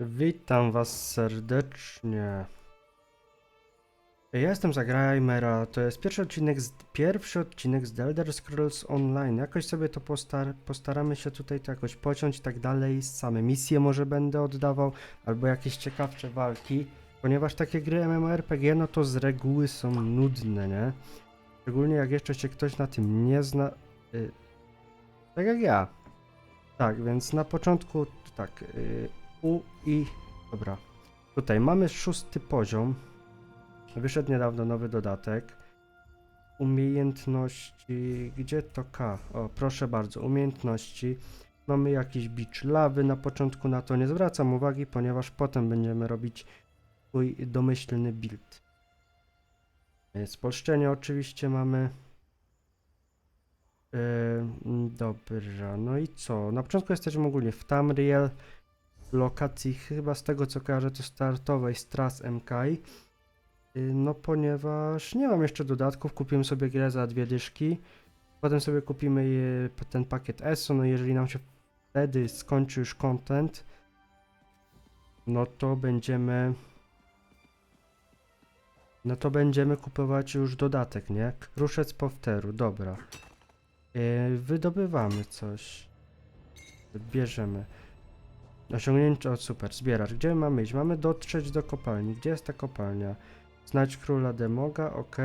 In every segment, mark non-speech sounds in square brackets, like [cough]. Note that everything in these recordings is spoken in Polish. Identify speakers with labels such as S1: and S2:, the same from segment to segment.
S1: Witam was serdecznie. Ja jestem Zagrajmera, to jest pierwszy odcinek, z, pierwszy odcinek z The Elder Scrolls Online. Jakoś sobie to postar, postaramy się tutaj to jakoś pociąć i tak dalej. Same misje może będę oddawał, albo jakieś ciekawsze walki. Ponieważ takie gry MMORPG, no to z reguły są nudne, nie? Szczególnie jak jeszcze się ktoś na tym nie zna. Y, tak jak ja. Tak, więc na początku tak. Y, U i. Dobra. Tutaj mamy szósty poziom. Wyszedł niedawno nowy dodatek. Umiejętności. Gdzie to K? O, proszę bardzo, umiejętności. Mamy jakiś bicz lawy. Na początku na to nie zwracam uwagi, ponieważ potem będziemy robić swój domyślny build. Spolszczenie oczywiście mamy. Yy, dobra, no i co? Na początku jesteśmy ogólnie w Tamriel, lokacji chyba z tego co kojarzę to startowej Stras MK. Yy, no ponieważ nie mam jeszcze dodatków, kupiłem sobie grę za dwie dyszki. Potem sobie kupimy ten pakiet ESO, no jeżeli nam się wtedy skończy już content, no to będziemy... No to będziemy kupować już dodatek, nie? Kruszec powteru, dobra. Yy, wydobywamy coś. Bierzemy. Osiągnięcie, super, zbieracz. Gdzie mamy iść? Mamy dotrzeć do kopalni. Gdzie jest ta kopalnia? Znać króla Demoga, ok.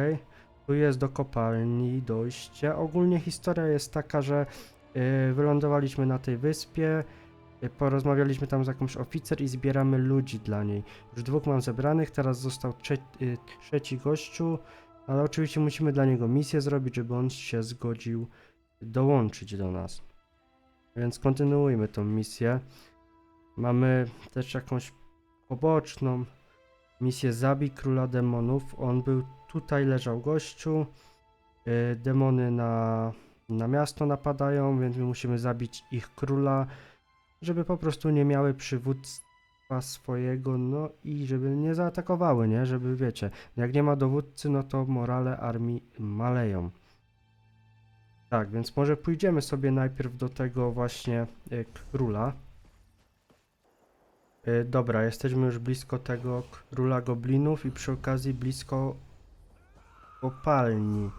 S1: Tu jest do kopalni dojście. Ogólnie historia jest taka, że yy, wylądowaliśmy na tej wyspie, yy, porozmawialiśmy tam z jakąś oficer i zbieramy ludzi dla niej. Już dwóch mam zebranych, teraz został trze yy, trzeci gościu, ale oczywiście musimy dla niego misję zrobić, żeby on się zgodził dołączyć do nas. Więc kontynuujmy tą misję. Mamy też jakąś poboczną misję Zabij Króla Demonów. On był tutaj, leżał gościu. Yy, Demony na, na miasto napadają, więc my musimy zabić ich króla, żeby po prostu nie miały przywództwa swojego, no i żeby nie zaatakowały, nie? Żeby wiecie, jak nie ma dowódcy, no to morale armii maleją. Tak, więc może pójdziemy sobie najpierw do tego właśnie y, króla. Y, dobra, jesteśmy już blisko tego króla goblinów i przy okazji blisko kopalni.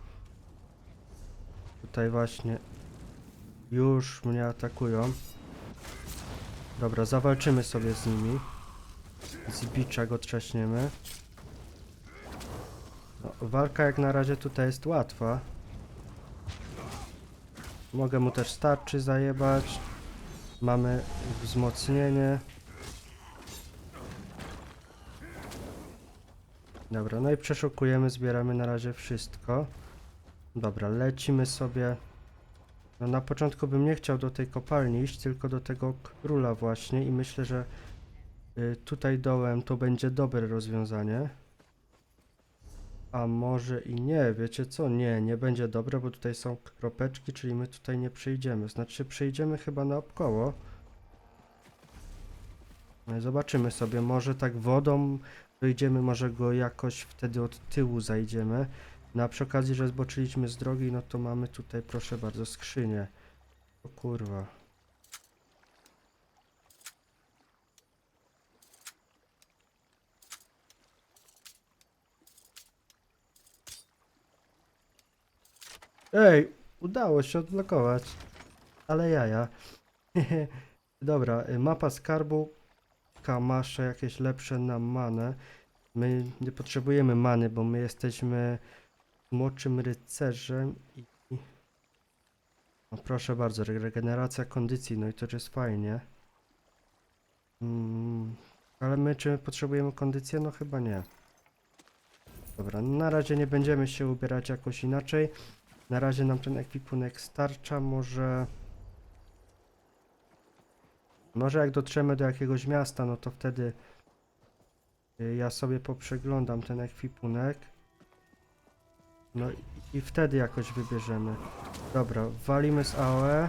S1: Tutaj właśnie już mnie atakują. Dobra, zawalczymy sobie z nimi. Z bicza go trzaśniemy. No, walka jak na razie tutaj jest łatwa. Mogę mu też starczy zajebać. Mamy wzmocnienie. Dobra, no i przeszukujemy, zbieramy na razie wszystko. Dobra, lecimy sobie. No na początku bym nie chciał do tej kopalni iść, tylko do tego króla właśnie i myślę, że y, tutaj dołem to będzie dobre rozwiązanie. A może i nie, wiecie co? Nie, nie będzie dobre, bo tutaj są kropeczki, czyli my tutaj nie przyjdziemy. Znaczy przejdziemy chyba naokoło. Zobaczymy sobie, może tak wodą wyjdziemy, może go jakoś wtedy od tyłu zajdziemy. No a przy okazji, że zboczyliśmy z drogi, no to mamy tutaj, proszę bardzo, skrzynię. O kurwa. Ej, udało się odblokować. Ale jaja. [laughs] Dobra, y, mapa skarbu. Kamasze jakieś lepsze na manę. My nie potrzebujemy many, bo my jesteśmy smoczym rycerzem i... No proszę bardzo, re- regeneracja kondycji, no i to jest fajnie. Mm, ale my czy potrzebujemy kondycję? No chyba nie. Dobra, na razie nie będziemy się ubierać jakoś inaczej. Na razie nam ten ekwipunek starcza, może... Może jak dotrzemy do jakiegoś miasta, no to wtedy y, ja sobie poprzeglądam ten ekwipunek. No i, wtedy jakoś wybierzemy. Dobra, walimy z AOE.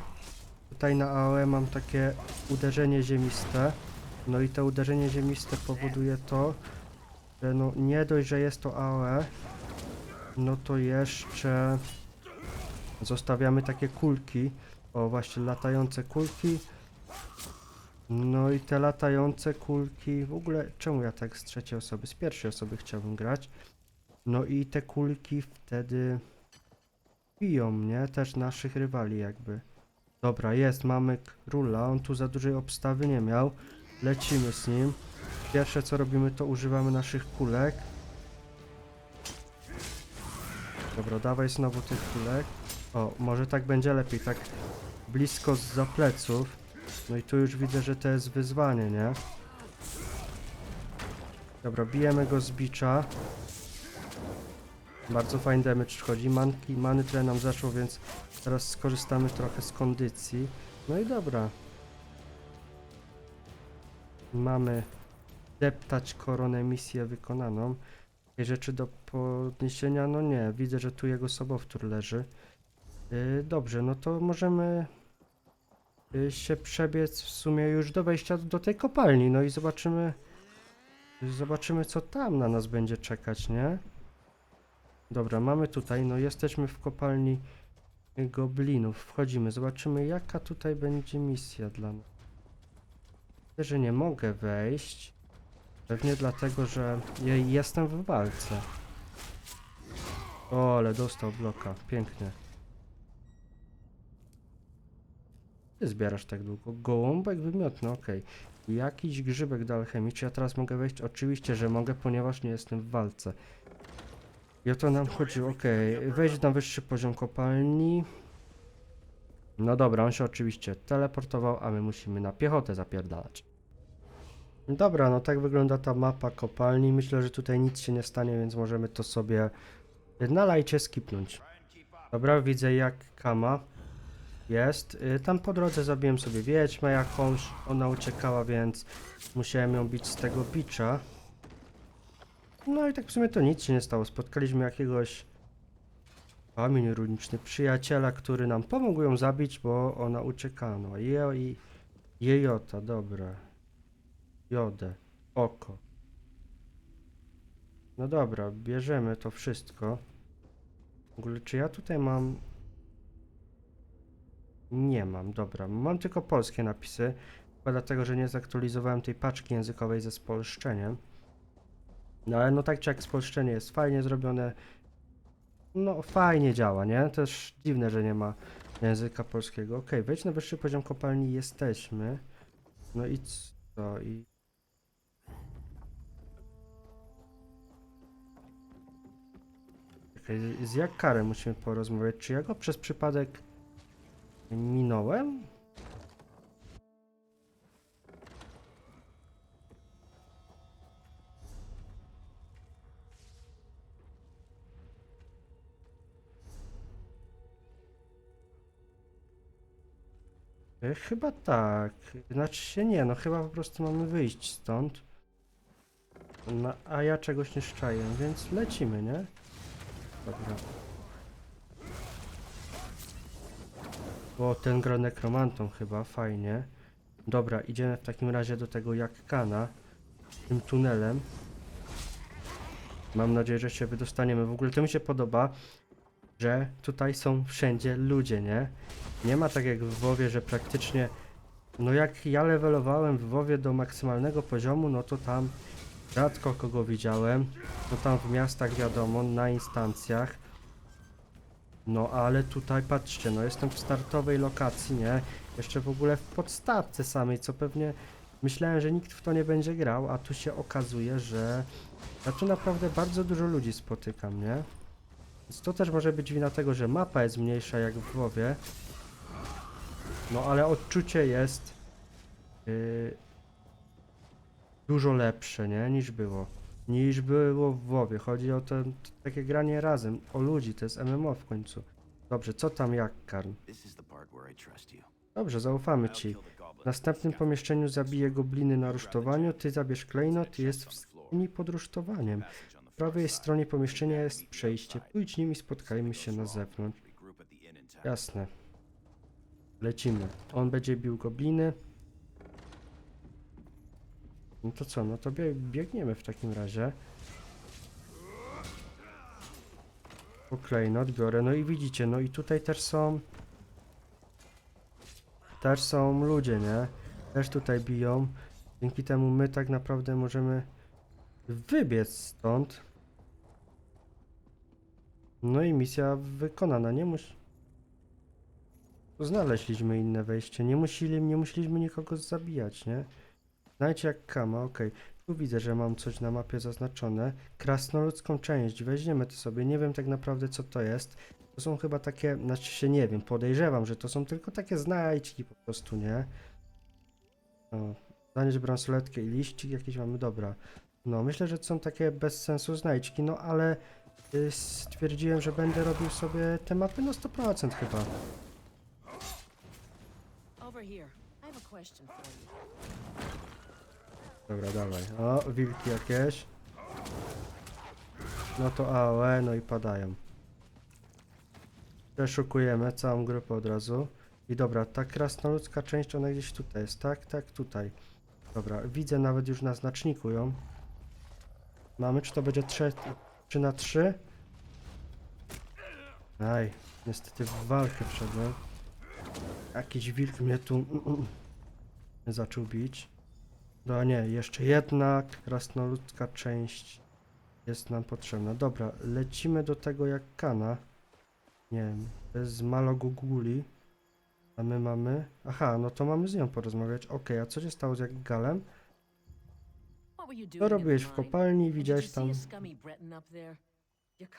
S1: Tutaj na AOE mam takie uderzenie ziemiste. No i to uderzenie ziemiste powoduje to, że no nie dość, że jest to AOE, no to jeszcze zostawiamy takie kulki. O, właśnie latające kulki. No i te latające kulki, w ogóle czemu ja tak z trzeciej osoby, z pierwszej osoby chciałbym grać? No i te kulki wtedy biją mnie, też naszych rywali jakby. Dobra, jest, mamy króla, on tu za dużej obstawy nie miał. Lecimy z nim. Pierwsze co robimy to używamy naszych kulek. Dobra, dawaj znowu tych kulek. O, może tak będzie lepiej, tak blisko za pleców. No i tu już widzę, że to jest wyzwanie, nie? Dobra, bijemy go z bicza. Bardzo fajny damage wchodzi. Manki, many trochę nam zaszło, więc teraz skorzystamy trochę z kondycji. No i dobra. Mamy deptać koronę, misję wykonaną. Jakieś rzeczy do podniesienia? No nie, widzę, że tu jego sobowtór leży. Yy, dobrze, no to możemy y, się przebiec w sumie już do wejścia do tej kopalni, no i zobaczymy zobaczymy co tam na nas będzie czekać, nie? Dobra, mamy tutaj, no jesteśmy w kopalni goblinów, wchodzimy, zobaczymy jaka tutaj będzie misja dla nas. Myślę, że nie mogę wejść, pewnie dlatego, że ja jestem w walce. O, ale dostał bloka, pięknie. Zbierasz tak długo? Gołąbek wymiotny, okej. Jakiś grzybek do alchemii. Czy ja teraz mogę wejść? Oczywiście, że mogę, ponieważ nie jestem w walce. I o to nam chodziło, okej. Wejść na wyższy poziom kopalni. No dobra, on się oczywiście teleportował, a my musimy na piechotę zapierdalać. Dobra, no tak wygląda ta mapa kopalni. Myślę, że tutaj nic się nie stanie, więc możemy to sobie na lajcie skipnąć. Dobra, widzę jak kama jest. Y, Tam po drodze zabiłem sobie wiedźmę jakąś, ona uciekała, więc musiałem ją bić z tego bicza. No i tak w sumie to nic się nie stało. Spotkaliśmy jakiegoś kamień runiczny przyjaciela, który nam pomógł ją zabić, bo ona uciekała. No je, i jejota, dobra. Jodę, oko. No dobra, bierzemy to wszystko. W ogóle czy ja tutaj mam nie mam, dobra. Mam tylko polskie napisy. Chyba dlatego, że nie zaktualizowałem tej paczki językowej ze spolszczeniem. No ale no tak czy jak spolszczenie jest fajnie zrobione. No fajnie działa, nie? Też dziwne, że nie ma języka polskiego. Okej, wejdź na wyższy poziom kopalni, jesteśmy. No i co? I... Z- z jak karę musimy porozmawiać? Czy ja go przez przypadek Minąłem? E, Chyba tak. Znaczy się nie, no chyba po prostu mamy wyjść stąd. No, a ja czegoś nie szczaję, więc lecimy, nie? Dobra. O, ten gra nekromantą chyba, fajnie. Dobra, idziemy w takim razie do tego Jakkana. Tym tunelem. Mam nadzieję, że się wydostaniemy. W ogóle to mi się podoba, że tutaj są wszędzie ludzie, nie? Nie ma tak jak w WoWie, że praktycznie... No jak ja levelowałem w WoWie do maksymalnego poziomu, no to tam rzadko kogo widziałem. No tam w miastach wiadomo, na instancjach. No ale tutaj patrzcie, no jestem w startowej lokacji, nie? Jeszcze w ogóle w podstawce samej, co pewnie myślałem, że nikt w to nie będzie grał, a tu się okazuje, że ja tu naprawdę bardzo dużo ludzi spotykam, nie? Więc to też może być wina tego, że mapa jest mniejsza jak w WoWie. No ale odczucie jest yy, dużo lepsze, nie? Niż było. Niż było w WoWie. Chodzi o to, takie granie razem, o ludzi, to jest MMO w końcu. Dobrze, co tam jak karn?
S2: This is the part where I trust you.
S1: Dobrze, zaufamy ci. W następnym pomieszczeniu zabiję gobliny na rusztowaniu, ty zabierz klejnot i jest w stopni pod rusztowaniem. W prawej stronie pomieszczenia jest przejście. Pójdź nim i spotkajmy się na zewnątrz. Jasne. Lecimy. On będzie bił gobliny. No to co, no to bie biegniemy w takim razie. Po klejnot biorę, no i widzicie, no i tutaj też są... Też są ludzie, nie? też tutaj biją. Dzięki temu my tak naprawdę możemy wybiec stąd. No i misja wykonana. Nie mus... Znaleźliśmy inne wejście. Nie, musili, nie musieliśmy nikogo zabijać, nie? Znajdź jak kama, okej. Tu widzę, że mam coś na mapie zaznaczone. Krasnoludzką część. Weźmiemy to sobie. Nie wiem tak naprawdę co to jest. To są chyba takie, znaczy się nie wiem, podejrzewam, że to są tylko takie znajdźki po prostu, nie? O, zanieść bransoletkę i liścik jakiś mamy, dobra. No, myślę, że to są takie bez sensu znajdźki, no ale y, stwierdziłem, że będę robił sobie te mapy na 100% chyba.
S3: Over here. I have a question for you.
S1: Dobra, dawaj. O, wilki jakieś. No to AOE, no i padają. Przeszukujemy całą grupę od razu. I dobra, ta krasnoludzka część, ona gdzieś tutaj jest, tak? Tak, tutaj. Dobra, widzę nawet już na znaczniku ją. Mamy, czy to będzie 3, 3 na 3? Aj, niestety w walkę wszedłem. Jakiś wilk mnie tu [clears throat] zaczął bić. No nie, jeszcze jedna krasnoludzka część jest nam potrzebna. Dobra, lecimy do tego jak kana. Nie wiem, to jest z Maloguguli. A my mamy... Aha, no to mamy z nią porozmawiać. Okej, a co się stało z jak galem?
S3: What were you doing
S1: Co robiłeś w kopalni? Widziałeś tam...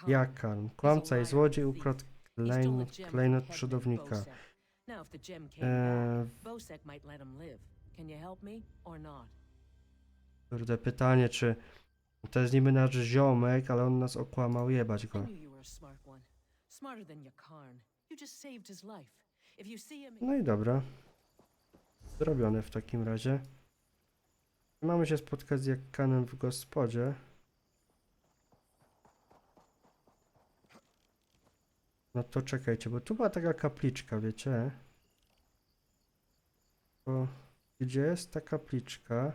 S1: Jakan, kłamca i złodziej ukradł klejnot, klejnot przodownika. Eee, kurde, pytanie, czy... To jest niby nasz ziomek, ale on nas okłamał, jebać go. No i dobra. Zrobione w takim razie. Mamy się spotkać z Jakkanem w gospodzie. No to czekajcie, bo tu była taka kapliczka, wiecie? Gdzie jest ta kapliczka?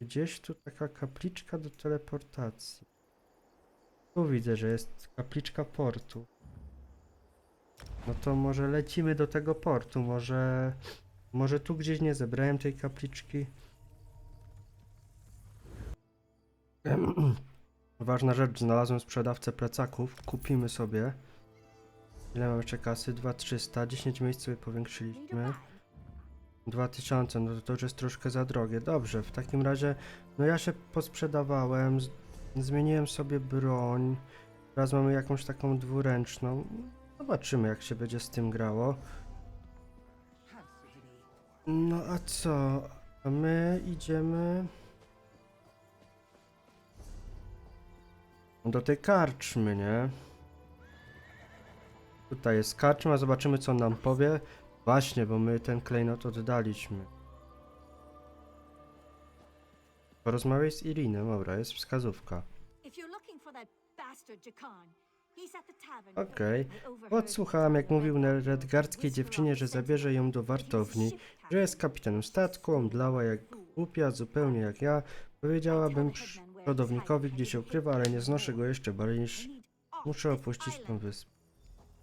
S1: Gdzieś tu taka kapliczka do teleportacji. Tu widzę, że jest kapliczka portu. No to może lecimy do tego portu, może... Może tu gdzieś nie zebrałem tej kapliczki. [clears throat] Ważna rzecz, znalazłem sprzedawcę plecaków, kupimy sobie. Ile mam jeszcze kasy? 2300, 10 miejsc sobie powiększyliśmy. 2000, no to, to już jest troszkę za drogie. Dobrze, w takim razie, no ja się posprzedawałem, zmieniłem sobie broń. Teraz mamy jakąś taką dwuręczną. Zobaczymy, jak się będzie z tym grało. No a co? A my idziemy do tej karczmy, nie? Tutaj jest karczma, zobaczymy co nam powie. Właśnie, bo my ten klejnot oddaliśmy. Porozmawiaj z Irinem, dobra, jest wskazówka. Okej. Odsłuchałam, jak mówił redgardzkiej dziewczynie, że zabierze ją do wartowni, że jest kapitanem statku, omdlała jak głupia, zupełnie jak ja. Powiedziałabym przodownnikowi, gdzie się ukrywa, ale nie znoszę go jeszcze bardziej niż muszę opuścić tą wyspę.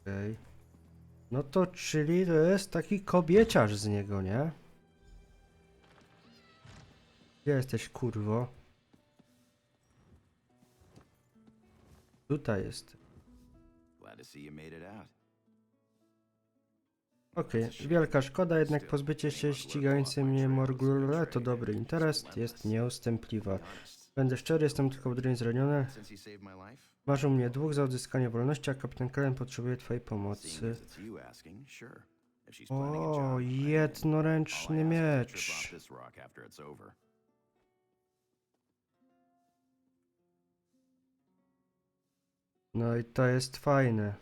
S1: Okej. No to czyli to jest taki kobieciarz z niego, nie? Gdzie jesteś, kurwo? Tutaj jest. Okej, wielka szkoda, jednak pozbycie się ścigającej mnie Morgule to dobry interes, jest nieustępliwa. Będę szczery, jestem tylko w zraniony.
S2: Life,
S1: Marzył mnie dwóch za odzyskanie wolności, a kapitan Kellen potrzebuje twojej pomocy. O, jednoręczny miecz. No i to jest fajne.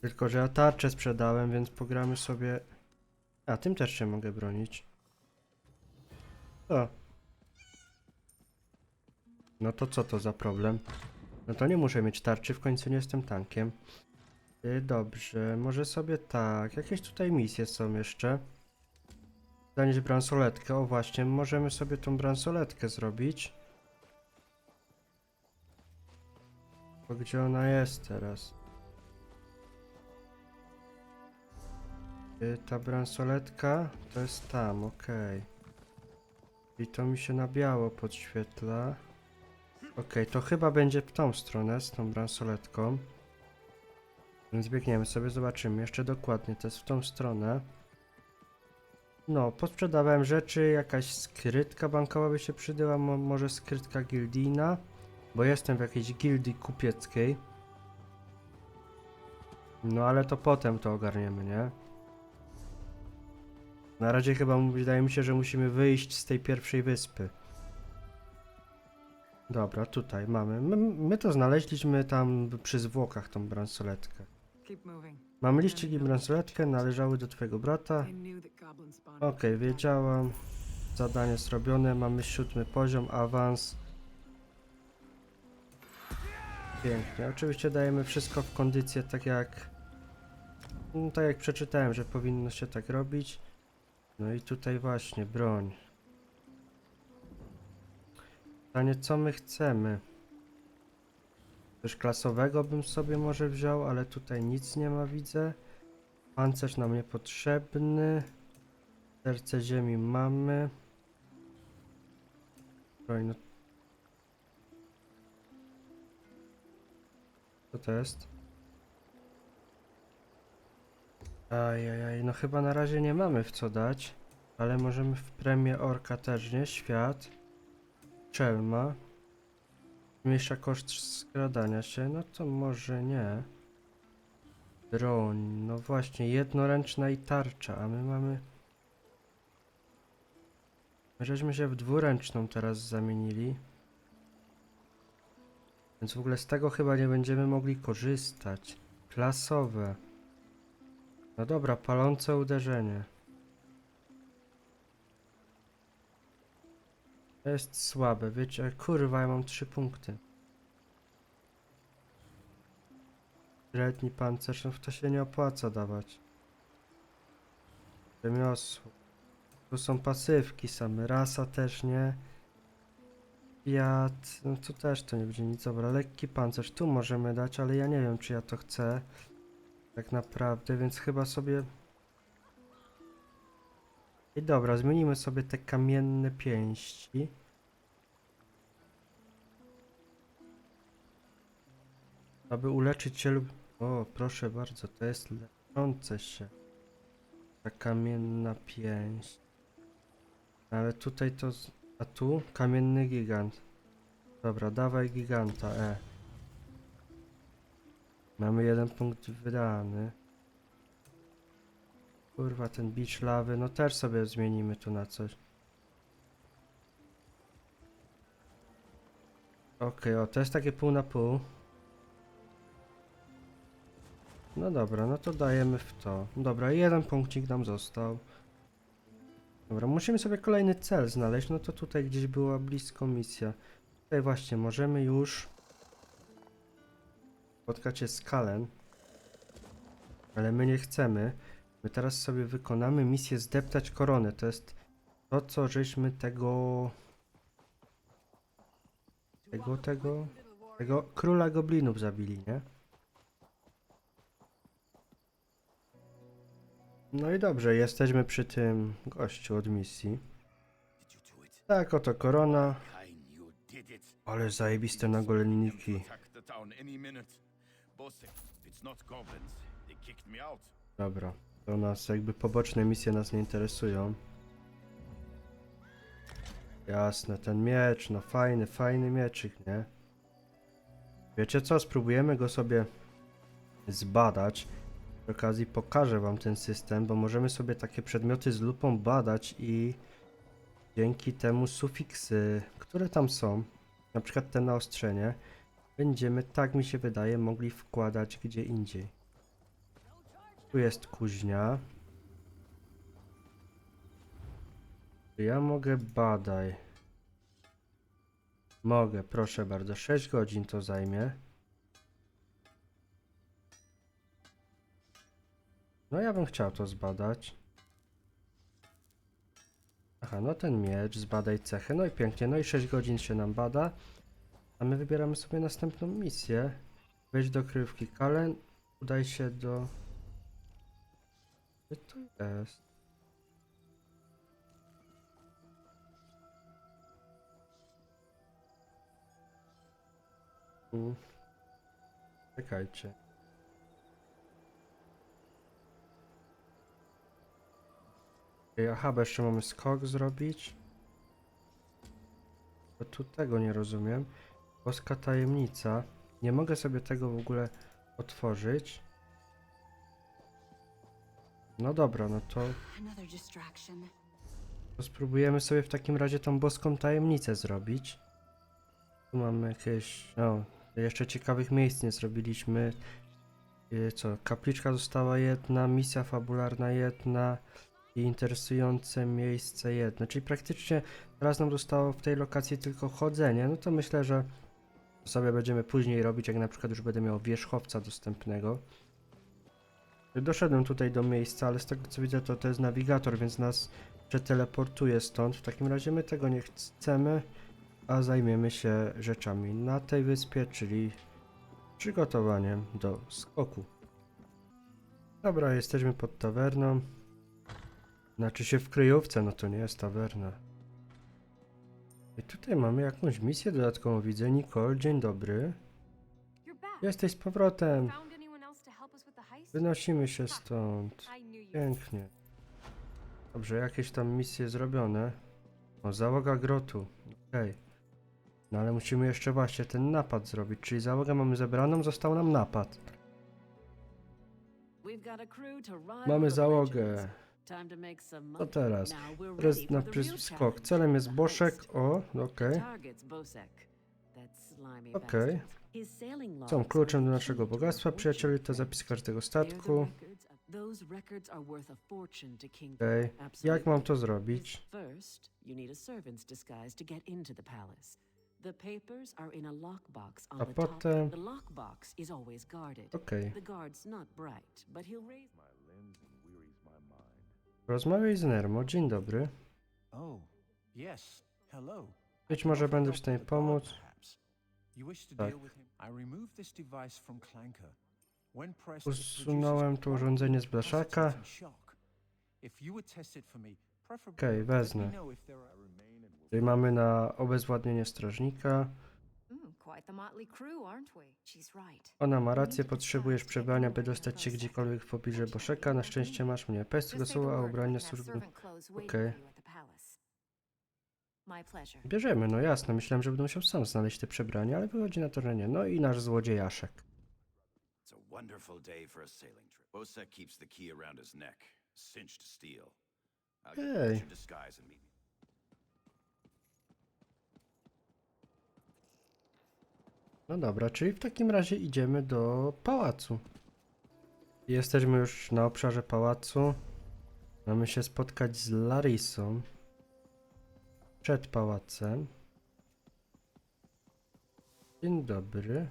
S1: Tylko, że ja tarczę sprzedałem, więc pogramy sobie... A, tym też się mogę bronić. O. No to co to za problem? No to nie muszę mieć tarczy, w końcu nie jestem tankiem. Y, Dobrze, może sobie tak. Jakieś tutaj misje są jeszcze. Zanieść bransoletkę. O właśnie, możemy sobie tą bransoletkę zrobić. Bo gdzie ona jest teraz? Y, Ta bransoletka to jest tam, okej. I to mi się na biało podświetla. Okej, to chyba będzie w tą stronę z tą bransoletką. Więc biegniemy sobie, zobaczymy jeszcze dokładnie. To jest w tą stronę. No, posprzedawałem rzeczy, jakaś skrytka bankowa by się przydała, mo może skrytka gildijna, bo jestem w jakiejś gildii kupieckiej. No ale to potem to ogarniemy, nie? Na razie chyba wydaje mi się, że musimy wyjść z tej pierwszej wyspy. Dobra, tutaj mamy. My, my to znaleźliśmy tam przy zwłokach tą bransoletkę. Mamy liścik i bransoletkę, należały do twojego brata. Okej, wiedziałam. Zadanie zrobione, mamy siódmy poziom, awans. Pięknie. Oczywiście dajemy wszystko w kondycję tak jak... no, Tak jak przeczytałem, że powinno się tak robić. No i tutaj właśnie, broń. Pytanie, co my chcemy? Coś klasowego bym sobie może wziął, ale tutaj nic nie ma, widzę. Pancerz nam niepotrzebny. Serce ziemi mamy. Oj, no. Co to jest? Ajajaj, no chyba na razie nie mamy w co dać. Ale możemy w premię orka też, nie? Świat. Czelma. Zmniejsza koszt skradania się, no to może nie. Broń, no właśnie, jednoręczna i tarcza, a my mamy... My żeśmy się w dwuręczną teraz zamienili. Więc w ogóle z tego chyba nie będziemy mogli korzystać. Klasowe. No dobra, palące uderzenie. Jest słabe, wiecie, kurwa, ja mam trzy punkty. Średni pancerz, no w to się nie opłaca dawać. Rzemiosło. Tu są pasywki same, rasa też nie. Fiat, no tu też to nie będzie nic, dobra, lekki pancerz, tu możemy dać, ale ja nie wiem czy ja to chcę. Tak naprawdę, więc chyba sobie... I dobra, zmienimy sobie te kamienne pięści. Aby uleczyć się lub... O, proszę bardzo, to jest leczące się. Ta kamienna pięść. Ale tutaj to... A tu? Kamienny gigant. Dobra, dawaj giganta, e. Mamy jeden punkt wydany. Kurwa, ten bicz lawy, no też sobie zmienimy tu na coś. Okej, o, to jest takie pół na pół. No dobra, no to dajemy w to. Dobra, jeden punkcik nam został. Dobra, musimy sobie kolejny cel znaleźć, no to tutaj gdzieś była blisko misja. Tutaj właśnie możemy już spotkać się z Kalen. Ale my nie chcemy. My teraz sobie wykonamy misję zdeptać koronę. To jest to, co żeśmy tego... Tego, tego... Tego króla goblinów zabili, nie? No i dobrze, jesteśmy przy tym gościu od misji. Tak, oto korona. Ale zajebiste nagolenniki. Dobra, to nas jakby poboczne misje nas nie interesują. Jasne, ten miecz, no fajny, fajny mieczyk, nie? Wiecie co, spróbujemy go sobie zbadać. Przy okazji pokażę wam ten system, bo możemy sobie takie przedmioty z lupą badać i dzięki temu sufiksy, które tam są, na przykład te naostrzenie, będziemy, tak mi się wydaje, mogli wkładać gdzie indziej. Tu jest kuźnia. Ja mogę badaj. Mogę, proszę bardzo. 6 godzin to zajmie. No ja bym chciał to zbadać. Aha, no ten miecz, zbadaj cechy. No i pięknie, no i 6 godzin się nam bada. A my wybieramy sobie następną misję. Wejdź do kryjówki. Kalen, udaj się do... Gdzie to jest? Tu. Czekajcie. Aha, bo jeszcze mamy skok zrobić. To tu tego nie rozumiem. Boska tajemnica. Nie mogę sobie tego w ogóle otworzyć. No dobra, no to, to spróbujemy sobie w takim razie tą boską tajemnicę zrobić. Tu mamy jakieś, no, jeszcze ciekawych miejsc nie zrobiliśmy. Yy, Co, kapliczka została jedna, misja fabularna jedna i interesujące miejsce jedno. Czyli praktycznie teraz nam zostało w tej lokacji tylko chodzenie. No to myślę, że sobie będziemy później robić, jak na przykład już będę miał wierzchowca dostępnego. Doszedłem tutaj do miejsca, ale z tego co widzę to to jest nawigator, więc nas przeteleportuje stąd. W takim razie my tego nie chcemy, a zajmiemy się rzeczami na tej wyspie, czyli przygotowaniem do skoku. Dobra, jesteśmy pod tawerną. Znaczy się w kryjówce, no to nie jest tawerna. I tutaj mamy jakąś misję dodatkową, widzę. Nicole, dzień dobry. Jesteś z powrotem. Wynosimy się stąd. Pięknie. Dobrze, jakieś tam misje zrobione. O, załoga grotu. Okej. No ale musimy jeszcze właśnie ten napad zrobić, czyli załogę mamy zebraną, został nam napad. Mamy załogę. Co teraz? Teraz na skok. Celem jest boszek. O, okej.
S4: Slimy
S1: Okej.
S4: bastard.
S1: Są kluczem do naszego bogactwa, przyjaciele, to zapis każdego statku. Okej. Jak mam to zrobić?
S4: A
S1: potem... Okej.
S4: Raise
S1: Rozmawiaj z Nermo. Dzień dobry.
S5: Oh.
S1: Być może będę w stanie pomóc. Tak.
S5: deal with him? I removed this device from Clanker. When pressed, it produces
S1: Usunąłem to urządzenie z blaszaka.
S5: pulsating shock. If you would test it for me, preferably
S1: Okej,
S5: me
S1: wezmę.
S5: know if there are-
S1: Tutaj mamy na obezwładnienie strażnika.
S6: Mm, quite the motley crew, aren't we?
S4: She's right.
S1: Ona ma rację, potrzebujesz przebrania, by dostać się gdziekolwiek w pobliżu Boszeka. Na szczęście masz mnie. Pest tego
S6: Just say the
S1: słowa, a
S6: word,
S1: ubrania służby. Okej.
S6: for you at the palace. My pleasure.
S1: Bierzemy, no jasne. Myślałem, że będę musiał sam znaleźć te przebrania, ale wychodzi na to, że nie. No i nasz złodziejaszek.
S2: It's a wonderful day for a sailing trip. Bosek keeps the key around his neck, cinched steel. I'll get your disguise and meet me.
S1: No dobra, czyli w takim razie idziemy do pałacu. Jesteśmy już na obszarze pałacu. Mamy się spotkać z Larissą. Przed pałacem. Dzień dobry.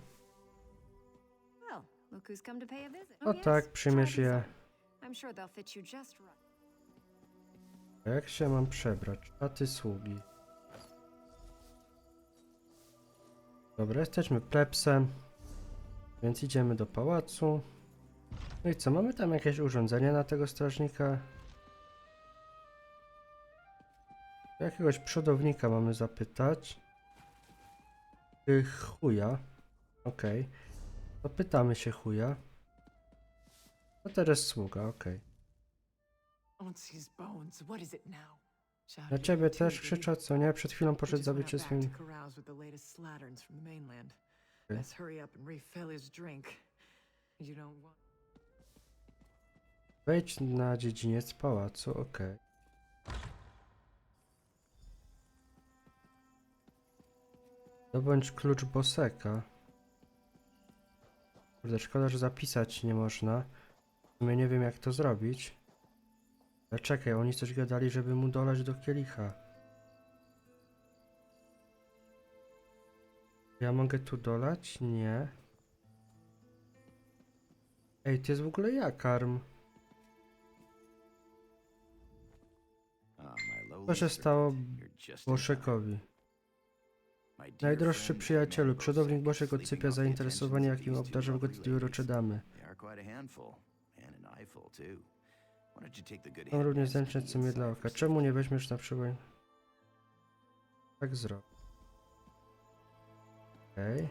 S1: O tak,
S6: try
S1: przymierz
S6: these
S1: je. A Jak się mam przebrać? Szaty sługi. Dobra, jesteśmy plebsem. Więc idziemy do pałacu. No i co, mamy tam jakieś urządzenie na tego strażnika? Jakiegoś przodownika mamy zapytać. Chuja. Okej. To pytamy się chuja. A teraz sługa, okej.
S7: Now?
S1: Na ciebie też krzyczał, co nie? Przed chwilą poszedł zabić się swoim... Okay. Wejdź na dziedziniec pałacu, okej. Zdobądź klucz Boseka. Kurde, szkoda, że zapisać nie można. Sumie nie wiem jak to zrobić. Ale czekaj, oni coś gadali, żeby mu dolać do kielicha. Ja mogę tu dolać? Nie. Ej, to jest w ogóle jakarm.
S2: Ah, my
S1: Co się stało. Boszekowi? Najdroższy przyjacielu, przodownik
S2: sleeping
S1: odsypia zainteresowanie, jakim obdarzył go
S2: take the good
S1: Są również zręczne mnie dla oka. Czemu nie weźmiesz na przykład... Tak zrobię. Okej.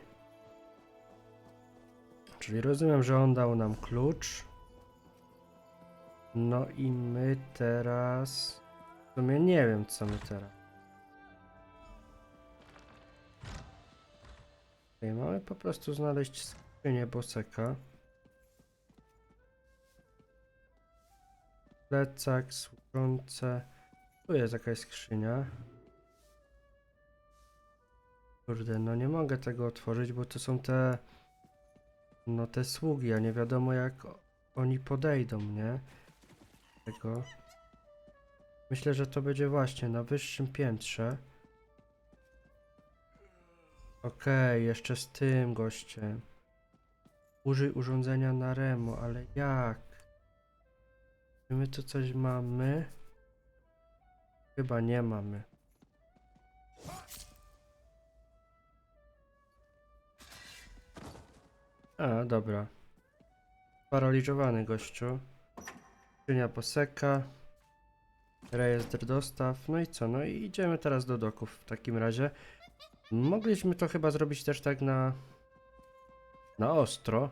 S1: Czyli rozumiem, że on dał nam klucz. No i my teraz... W sumie nie wiem, co my teraz. Okej, mamy po prostu znaleźć skrzynię Boseka. Plecak, służące. Tu jest jakaś skrzynia. Kurde, no nie mogę tego otworzyć, bo to są te... No te sługi, a nie wiadomo jak oni podejdą, nie? Tego. Myślę, że to będzie właśnie na wyższym piętrze. Okej, jeszcze z tym gościem. Użyj urządzenia na remo, ale jak? Czy my tu coś mamy? Chyba nie mamy. A, dobra. Paraliżowany gościu. Skrzynia poseka. Rejestr dostaw. No i co? No i idziemy teraz do doków w takim razie. Mogliśmy to chyba zrobić też tak na... Na ostro.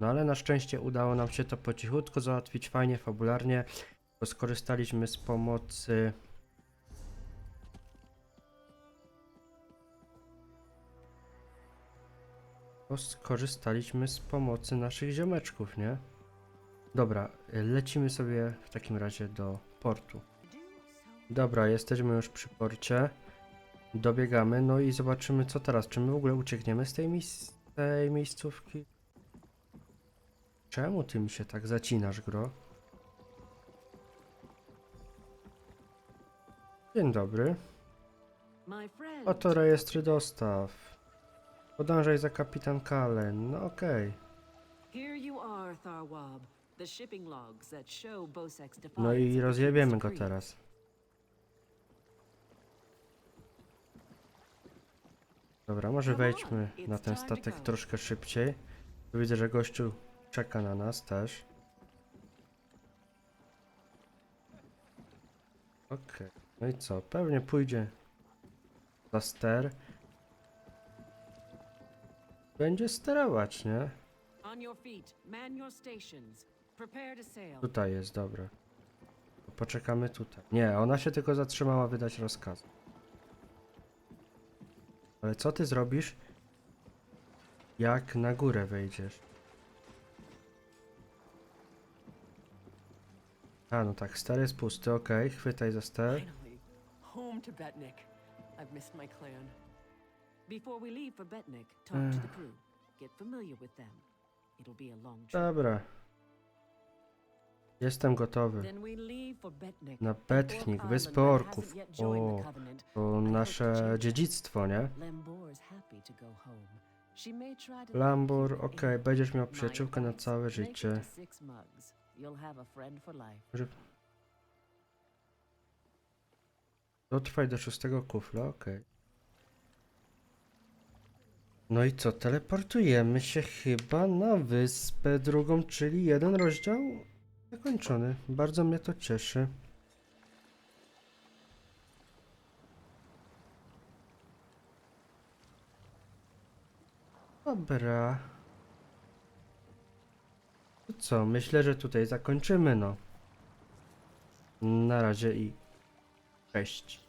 S1: No ale na szczęście udało nam się to po cichutku załatwić fajnie, fabularnie, bo skorzystaliśmy z pomocy bo skorzystaliśmy z pomocy naszych ziomeczków, nie? Dobra, lecimy sobie w takim razie do portu. Dobra, jesteśmy już przy porcie. Dobiegamy, no i zobaczymy co teraz. Czy my w ogóle uciekniemy z tej, miejsc- tej miejscówki? Czemu ty mi się tak zacinasz, gro? Dzień dobry. Oto rejestry dostaw. Podążaj za kapitan Kalen. No okej.
S4: Defiance.
S1: No i rozjebiemy go teraz. Dobra, może wejdźmy na ten statek troszkę szybciej. Widzę, że gościu czeka na nas też. Okej, no i co? Pewnie pójdzie za ster. Będzie sterować, nie? Tutaj jest, dobra. Poczekamy tutaj. Nie, ona się tylko zatrzymała wydać rozkaz. Ale co ty zrobisz, jak na górę wejdziesz? A, no tak, ster jest pusty, okej, chwytaj za ster.
S3: Finally, home to Betnik. I've missed my clan.
S4: Before we leave for Betnik, talk to the crew. Get familiar with them. It'll be a long trip.
S1: Dobra. Jestem gotowy. Na
S4: Island
S1: Wyspy Orków. O, to nasze dziedzictwo, nie?
S4: You
S1: okej, będziesz miał przyjaciółkę na całe życie. Dotrwaj do szóstego kufla, okej. No i co, teleportujemy się chyba na wyspę drugą, czyli jeden rozdział zakończony. Bardzo mnie to cieszy. Dobra. To co, myślę, że tutaj zakończymy, no. Na razie i cześć.